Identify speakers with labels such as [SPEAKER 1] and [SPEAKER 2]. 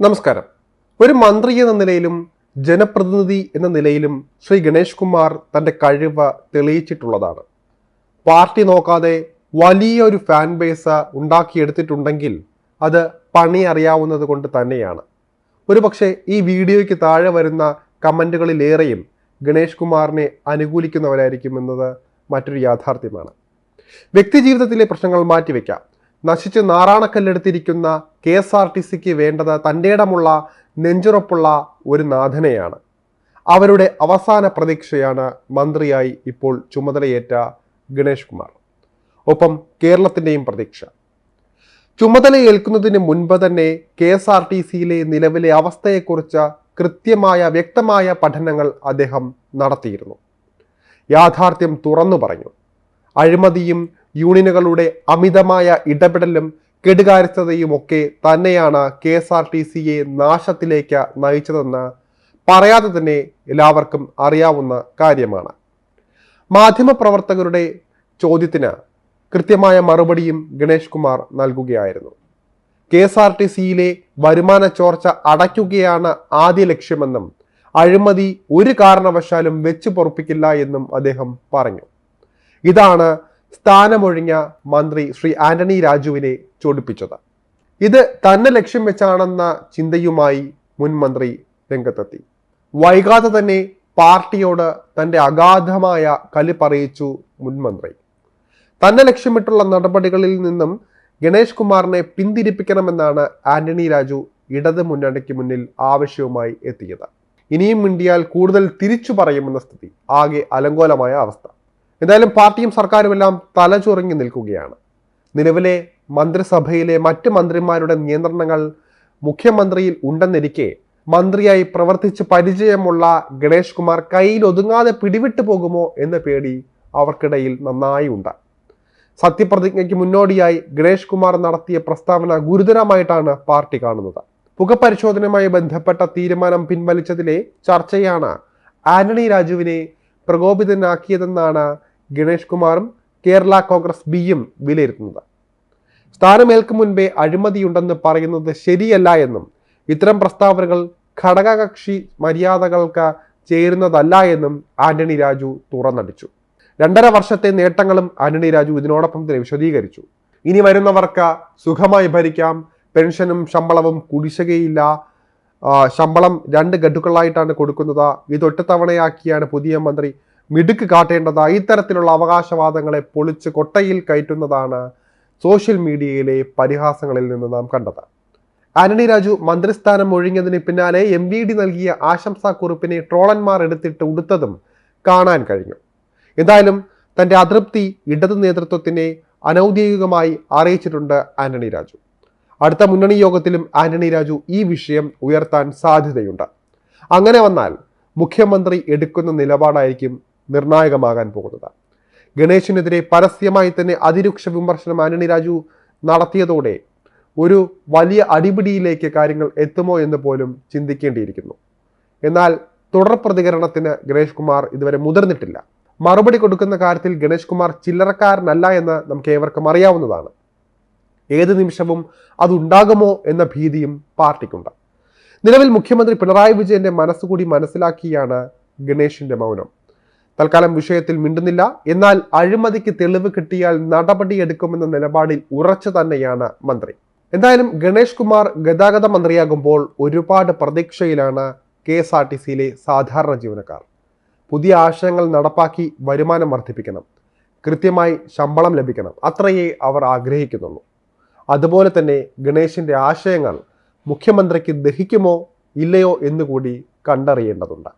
[SPEAKER 1] നമസ്കാരം. ഒരു മന്ത്രി എന്ന നിലയിലും ജനപ്രതിനിധി എന്ന നിലയിലും ശ്രീ ഗണേഷ് കുമാർ തന്റെ കഴിവ് തെളിയിച്ചിട്ടുള്ളതാണ്. പാർട്ടി നോക്കാതെ വലിയൊരു ഫാൻ ബേസ് ഉണ്ടാക്കിയെടുത്തിട്ടുണ്ടെങ്കിൽ അത് പണി അറിയാവുന്നത് കൊണ്ട് തന്നെയാണ്. ഒരുപക്ഷെ ഈ വീഡിയോയ്ക്ക് താഴെ വരുന്ന കമന്റുകളിലേറെയും ഗണേഷ് കുമാറിനെ അനുകൂലിക്കുന്നവരായിരിക്കും എന്നത് മറ്റൊരു യാഥാർത്ഥ്യമാണ്. വ്യക്തിജീവിതത്തിലെ പ്രശ്നങ്ങൾ മാറ്റിവെക്കാം. നശിച്ച് നാറാണക്കല്ലെടുത്തിരിക്കുന്ന കെ എസ് ആർ ടി സിക്ക് വേണ്ടത് തന്റെ ഇടമുള്ള നെഞ്ചുറപ്പുള്ള ഒരു നാഥനെയാണ്. അവരുടെ അവസാന പ്രതീക്ഷയാണ് മന്ത്രിയായി ഇപ്പോൾ ചുമതലയേറ്റ ഗണേഷ് കുമാർ. ഒപ്പം കേരളത്തിന്റെയും പ്രതീക്ഷ. ചുമതലയേൽക്കുന്നതിന് മുൻപ് തന്നെ കെ എസ് ആർ ടി സിയിലെ നിലവിലെ അവസ്ഥയെക്കുറിച്ച് കൃത്യമായ വ്യക്തമായ പഠനങ്ങൾ അദ്ദേഹം നടത്തിയിരുന്നു. യാഥാർത്ഥ്യം തുറന്നു പറഞ്ഞു. അഴിമതിയും യൂണിയനുകളുടെ അമിതമായ ഇടപെടലും കെടുകാര്യസ്ഥതയും ഒക്കെ തന്നെയാണ് കെ എസ് ആർ ടി സിയെ നാശത്തിലേക്ക് നയിച്ചതെന്ന് പറയാതെ തന്നെ എല്ലാവർക്കും അറിയാവുന്ന കാര്യമാണ്. മാധ്യമപ്രവർത്തകരുടെ ചോദ്യത്തിന് കൃത്യമായ മറുപടിയും ഗണേഷ് കുമാർ നൽകുകയായിരുന്നു. കെ എസ് ആർ ടി സിയിലെ വരുമാന ചോർച്ച അടയ്ക്കുകയാണ് ആദ്യ ലക്ഷ്യമെന്നും അഴിമതി ഒരു കാരണവശാലും വെച്ചു പൊറപ്പിക്കില്ല എന്നും അദ്ദേഹം പറഞ്ഞു. ഇതാണ് സ്ഥാനമൊഴിഞ്ഞ മന്ത്രി ശ്രീ ആന്റണി രാജുവിനെ ചൊടിപ്പിച്ചത്. ഇത് തന്നെ ലക്ഷ്യം വെച്ചാണെന്ന ചിന്തയുമായി മുൻ മന്ത്രി രംഗത്തെത്തി. വൈകാതെ തന്നെ പാർട്ടിയോട് തന്റെ അഗാധമായ കലി പറയിച്ചു മുൻ മന്ത്രി. തന്നെ ലക്ഷ്യമിട്ടുള്ള നടപടികളിൽ നിന്നും ഗണേഷ് കുമാറിനെ പിന്തിരിപ്പിക്കണമെന്നാണ് ആന്റണി രാജു ഇടത് മുന്നണിക്ക് മുന്നിൽ ആവശ്യവുമായി എത്തിയത്. ഇനിയും മിണ്ടിയാൽ കൂടുതൽ തിരിച്ചു പറയുമെന്ന സ്ഥിതി ആകെ അലങ്കോലമായ അവസ്ഥ. എന്തായാലും പാർട്ടിയും സർക്കാരുമെല്ലാം തലചുറങ്ങി നിൽക്കുകയാണ്. നിലവിലെ മന്ത്രിസഭയിലെ മറ്റ് മന്ത്രിമാരുടെ നിയന്ത്രണങ്ങൾ മുഖ്യമന്ത്രിയിൽ ഉണ്ടെന്നിരിക്കെ മന്ത്രിയായി പ്രവർത്തിച്ച് പരിചയമുള്ള ഗണേഷ് കുമാർ കയ്യിൽ ഒതുങ്ങാതെ പിടിവിട്ടു പോകുമോ എന്ന പേടി അവർക്കിടയിൽ നന്നായി ഉണ്ട്. സത്യപ്രതിജ്ഞയ്ക്ക് മുന്നോടിയായി ഗണേഷ് കുമാർ നടത്തിയ പ്രസ്താവന ഗുരുതരമായിട്ടാണ് പാർട്ടി കാണുന്നത്. പുകപരിശോധനയുമായി ബന്ധപ്പെട്ട തീരുമാനം പിൻവലിച്ചതിലെ ചർച്ചയാണ് ആന്റണി രാജുവിനെ പ്രകോപിതനാക്കിയതെന്നാണ് ഗണേഷ് കുമാറും കേരള കോൺഗ്രസ് ബിയും വിലയിരുത്തുന്നത്. സ്ഥാനമേൽക്കും മുൻപേ അഴിമതിയുണ്ടെന്ന് പറയുന്നത് ശരിയല്ല എന്നും ഇത്തരം പ്രസ്താവനകൾ ഘടകകക്ഷി മര്യാദകൾക്ക് ചേരുന്നതല്ല എന്നും ആന്റണി രാജു തുറന്നടിച്ചു. രണ്ടര വർഷത്തെ നേട്ടങ്ങളും ആന്റണി രാജു ഇതിനോടൊപ്പം തന്നെ വിശദീകരിച്ചു. ഇനി വരുന്നവർക്ക് സുഖമായി ഭരിക്കാം പെൻഷനും ശമ്പളവും കുടിശ്ശികയില്ല ശമ്പളം രണ്ട് ഗഡുക്കളായിട്ടാണ് കൊടുക്കുന്നത്. ഇതൊറ്റത്തവണയാക്കിയാണ് പുതിയ മന്ത്രി മിടുക്ക് കാട്ടേണ്ടത് ഇത്തരത്തിലുള്ള അവകാശവാദങ്ങളെ പൊളിച്ച് കൊട്ടയിൽ കയറ്റുന്നതാണ് സോഷ്യൽ മീഡിയയിലെ പരിഹാസങ്ങളിൽ നിന്ന് നാം കണ്ടത്. ആന്റണി രാജു മന്ത്രിസ്ഥാനം ഒഴിഞ്ഞതിന് പിന്നാലെ എം വി ഡി നൽകിയ ആശംസാക്കുറിപ്പിനെ ട്രോളന്മാർ എടുത്തിട്ട് ഉടുത്തതും കാണാൻ കഴിഞ്ഞു. എന്തായാലും തന്റെ അതൃപ്തി ഇടത് നേതൃത്വത്തിനെ അനൗദ്യോഗികമായി അറിയിച്ചിട്ടുണ്ട് ആന്റണി രാജു. അടുത്ത മുന്നണി യോഗത്തിലും ആന്റണി രാജു ഈ വിഷയം ഉയർത്താൻ സാധ്യതയുണ്ട്. അങ്ങനെ വന്നാൽ മുഖ്യമന്ത്രി എടുക്കുന്ന നിലപാടായിരിക്കും നിർണായകമാകാൻ പോകുന്നത്. ഗണേശിനെതിരെ പരസ്യമായി തന്നെ അതിരൂക്ഷ വിമർശനം ആന്റണി രാജു നടത്തിയതോടെ ഒരു വലിയ അടിപിടിയിലേക്ക് കാര്യങ്ങൾ എത്തുമോ എന്ന് പോലും ചിന്തിക്കേണ്ടിയിരിക്കുന്നു. എന്നാൽ തുടർ പ്രതികരണത്തിന് ഗണേഷ് കുമാർ ഇതുവരെ മുതിർന്നിട്ടില്ല. മറുപടി കൊടുക്കുന്ന കാര്യത്തിൽ ഗണേഷ് കുമാർ ചില്ലറക്കാരനല്ല എന്ന് നമുക്ക് ഏവർക്കും അറിയാവുന്നതാണ്. ഏത് നിമിഷവും അതുണ്ടാകുമോ എന്ന ഭീതിയും പാർട്ടിക്കുണ്ട്. നിലവിൽ മുഖ്യമന്ത്രി പിണറായി വിജയന്റെ മനസ്സുകൂടി മനസ്സിലാക്കിയാണ് ഗണേഷിന്റെ മൗനം. തൽക്കാലം വിഷയത്തിൽ മിണ്ടുന്നില്ല. എന്നാൽ അഴിമതിക്ക് തെളിവ് കിട്ടിയാൽ നടപടിയെടുക്കുമെന്ന നിലപാടിൽ ഉറച്ചു തന്നെയാണ് മന്ത്രി. എന്തായാലും ഗണേഷ് കുമാർ ഗതാഗത മന്ത്രിയാകുമ്പോൾ ഒരുപാട് പ്രതീക്ഷയിലാണ് കെ എസ് ആർ ടി സിയിലെ സാധാരണ ജീവനക്കാർ. പുതിയ ആശയങ്ങൾ നടപ്പാക്കി വരുമാനം വർദ്ധിപ്പിക്കണം. കൃത്യമായി ശമ്പളം ലഭിക്കണം. അത്രയേ അവർ ആഗ്രഹിക്കുന്നുള്ളൂ. അതുപോലെ തന്നെ ഗണേശിന്റെ ആശയങ്ങൾ മുഖ്യമന്ത്രിക്ക് ദഹിക്കുമോ ഇല്ലയോ എന്നുകൂടി കണ്ടറിയേണ്ടതുണ്ട്.